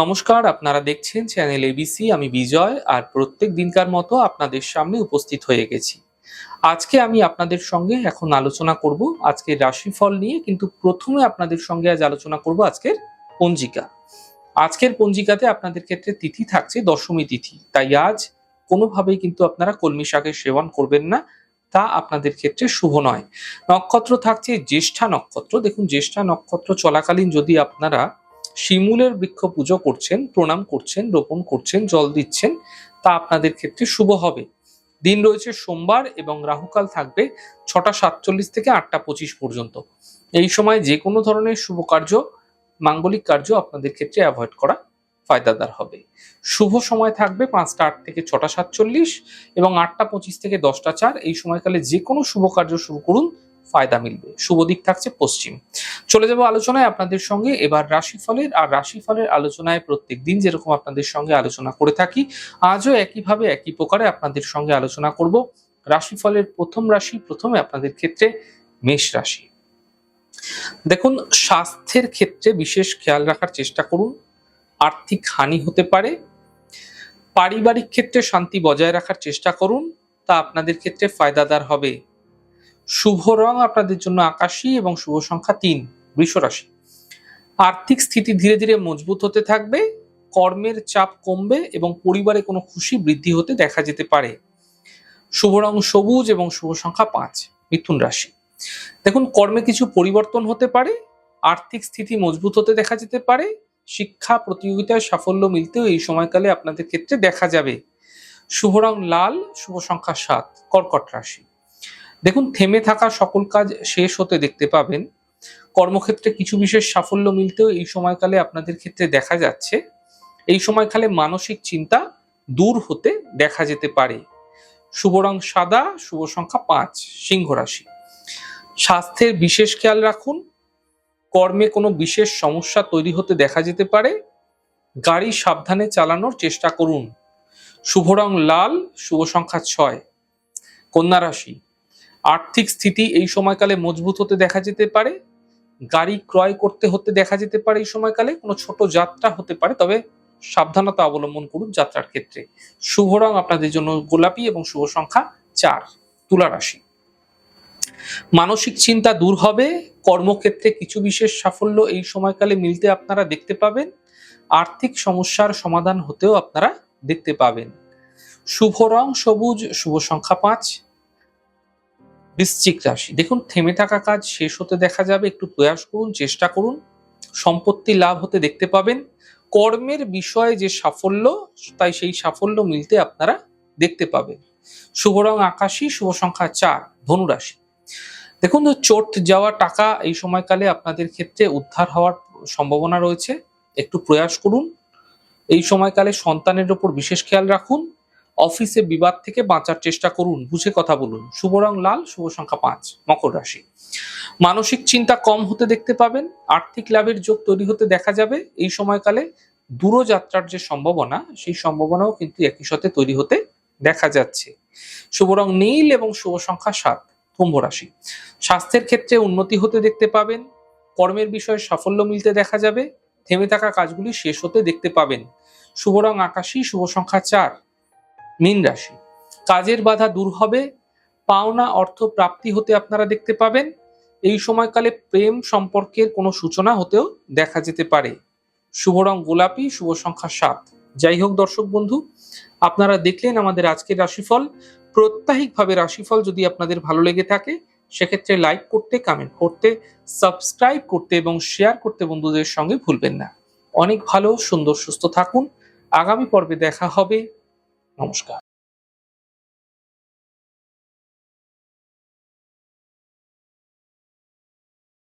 নমস্কার, আপনারা দেখছেন চ্যানেল এবিসি আমি বিজয় আর প্রত্যেক দিনকার মতো আপনাদের সামনে উপস্থিত হয়ে গেছি। আজকে আমি আপনাদের সঙ্গে এখন আলোচনা করব আজকের রাশিফল নিয়ে, কিন্তু প্রথমে আপনাদের সঙ্গে আজ আলোচনা করব আজকের পঞ্জিকা। আজকের পঞ্জিকাতে আপনাদের ক্ষেত্রে তিথি থাকছে দশমী তিথি, তাই আজ কোনোভাবেই কিন্তু আপনারা কলমি শাকের সেবন করবেন না, তা আপনাদের ক্ষেত্রে শুভ নয়। নক্ষত্র থাকছে জ্যেষ্ঠা নক্ষত্র, দেখুন জ্যেষ্ঠা নক্ষত্র চলাকালীন যদি আপনারা শিমুলের বৃক্ষ পুজো করছেন, প্রণাম করছেন, রোপণ করছেন, জল দিচ্ছেন, তা আপনাদের ক্ষেত্রে শুভ হবে। দিন রয়েছে সোমবার এবং রাহুকাল থাকবে ছটা সাতচল্লিশ থেকে আটটা পঁচিশ পর্যন্ত। এই সময় যে কোনো ধরনের শুভ কার্য, মাঙ্গলিক কার্য আপনাদের ক্ষেত্রে অ্যাভয়েড করা ফায়দাদার হবে। শুভ সময় থাকবে পাঁচটা আট থেকে ছটা সাতচল্লিশ এবং আটটা পঁচিশ থেকে দশটা চার। এই সময়কালে যে কোনো শুভ কার্য শুরু করুন, ফায়দা মিলবে। শুভ দিক থাকছে পশ্চিম। চলে যাব আলোচনায় আপনাদের সঙ্গে। এবার রাশিফলের, আর রাশিফলের আলোচনায় প্রত্যেক দিন যেরকম আপনাদের সঙ্গে আলোচনা করে থাকি, আজও একইভাবে একই প্রকারে আপনাদের সঙ্গে আলোচনা করব। রাশিফলের প্রথম রাশি, প্রথমে আপনাদের ক্ষেত্রে মেষ রাশি। দেখুন, স্বাস্থ্যের ক্ষেত্রে বিশেষ খেয়াল রাখার চেষ্টা করুন। আর্থিক হানি হতে পারে। পারিবারিক ক্ষেত্রে শান্তি বজায় রাখার চেষ্টা করুন। তা আপনাদের ক্ষেত্রে ফায়দাদার হবে। শুভ রং আপনাদের জন্য আকাশী এবং শুভ সংখ্যা তিন বৃষ রাশি আর্থিক স্থিতি ধীরে ধীরে মজবুত হতে থাকবে, কর্মের চাপ কমবে এবং পরিবারে কোনো খুশি বৃদ্ধি হতে দেখা যেতে পারে। শুভ রং সবুজ এবং শুভ সংখ্যা পাঁচ, মিথুন রাশি। দেখুন, কর্মে কিছু পরিবর্তন হতে পারে, আর্থিক স্থিতি মজবুত হতে দেখা যেতে পারে, শিক্ষা, প্রতিযোগিতায় সাফল্য মিলতেও এই সময়কালে আপনাদের ক্ষেত্রে দেখা যাবে। শুভ রং লাল, শুভ সংখ্যা সাত, কর্কট রাশি। দেখুন, থেমে থাকা সকল কাজ শেষ হতে দেখতে পাবেন। কর্মক্ষেত্রে কিছু বিশেষ সাফল্য মিলতেও এই সময়কালে আপনাদের ক্ষেত্রে দেখা যাচ্ছে। এই সময়কালে মানসিক চিন্তা দূর হতে দেখা যেতে পারে। শুভ রং সাদা, শুভ সংখ্যা পাঁচ, সিংহ রাশি। স্বাস্থ্যের বিশেষ খেয়াল রাখুন। কর্মে কোনো বিশেষ সমস্যা তৈরি হতে দেখা যেতে পারে। গাড়ি সাবধানে চালানোর চেষ্টা করুন। শুভ রং লাল, শুভ সংখ্যা ছয়। কন্যা রাশি। আর্থিক স্থিতি এই সময়কালে মজবুত হতে দেখা যেতে পারে, গাড়ি ক্রয় করতে হতে দেখা যেতে পারে এই সময়কালে, কোনো ছোট যাত্রা হতে পারে, তবে সাবধানতা অবলম্বন করুন যাত্রার ক্ষেত্রে। শুভ রং আপনাদের জন্য গোলাপি এবং শুভ সংখ্যা চার, তুলা রাশি। মানসিক চিন্তা দূর হবে, কর্মক্ষেত্রে কিছু বিশেষ সাফল্য এই সময়কালে মিলতে আপনারা দেখতে পাবেন, আর্থিক সমস্যার সমাধান হতেও আপনারা দেখতে পাবেন। শুভ রং সবুজ, শুভ সংখ্যা পাঁচ বৃশ্চিক রাশি। দেখুন, থেমে থাকা কাজ শেষ হতে দেখা যাবে। একটু প্রয়াস করুন, চেষ্টা করুন। সম্পত্তি লাভ হতে দেখতে পাবেন। কর্মের বিষয়ে যে সাফল্য, তাই সেই সাফল্য মিলতে আপনারা দেখতে পাবেন। শুভ রং আকাশী, শুভ সংখ্যা চার ধনুরাশি দেখুন, চোট যাওয়া টাকা এই সময়কালে আপনাদের ক্ষেত্রে উদ্ধার হওয়ার সম্ভাবনা রয়েছে। একটু প্রয়াস করুন। এই সময়কালে সন্তানের ওপর বিশেষ খেয়াল রাখুন। অফিসে বিবাদ থেকে বাঁচার চেষ্টা করুন, বুঝে কথা বলুন। শুভ রং লাল শুভ সংখ্যা পাঁচ, মকর রাশি। মানসিক চিন্তা কম হতে দেখতে পাবেন, আর্থিক লাভের যোগ তৈরি হতে দেখা যাবে। এই সময়কালে দূরযাত্রার যে সম্ভাবনা, সেই সম্ভাবনাও কিন্তু একই সাথে তৈরি হতে দেখা যাচ্ছে। শুভ রং নীল এবং শুভ সংখ্যা সাত, কুম্ভ রাশি। স্বাস্থ্যের ক্ষেত্রে উন্নতি হতে দেখতে পাবেন, কর্মের বিষয়ে সাফল্য মিলতে দেখা যাবে, থেমে থাকা কাজগুলি শেষ হতে দেখতে পাবেন। শুভ রং আকাশী শুভ সংখ্যা চার মীন রাশি। কাজের বাধা দূর হবে, পাওনা অর্থ প্রাপ্তি হতে আপনারা দেখতে পাবেন। এই সময়কালে প্রেম সম্পর্কের কোনো সূচনা হতেও দেখা যেতে পারে। শুভ রং গোলাপি, শুভ সংখ্যা সাত। যাই হোক দর্শক বন্ধু, আপনারা দেখলেন আমাদের আজকের রাশিফল। প্রত্যাহিকভাবে রাশিফল যদি আপনাদের ভালো লেগে থাকে, সেক্ষেত্রে লাইক করতে কমেন্ট করতে সাবস্ক্রাইব করতে এবং শেয়ার করতে বন্ধুদের সঙ্গে ভুলবেন না। অনেক ভালো, সুন্দর, সুস্থ থাকুন। আগামী পর্বে দেখা হবে। নমস্কার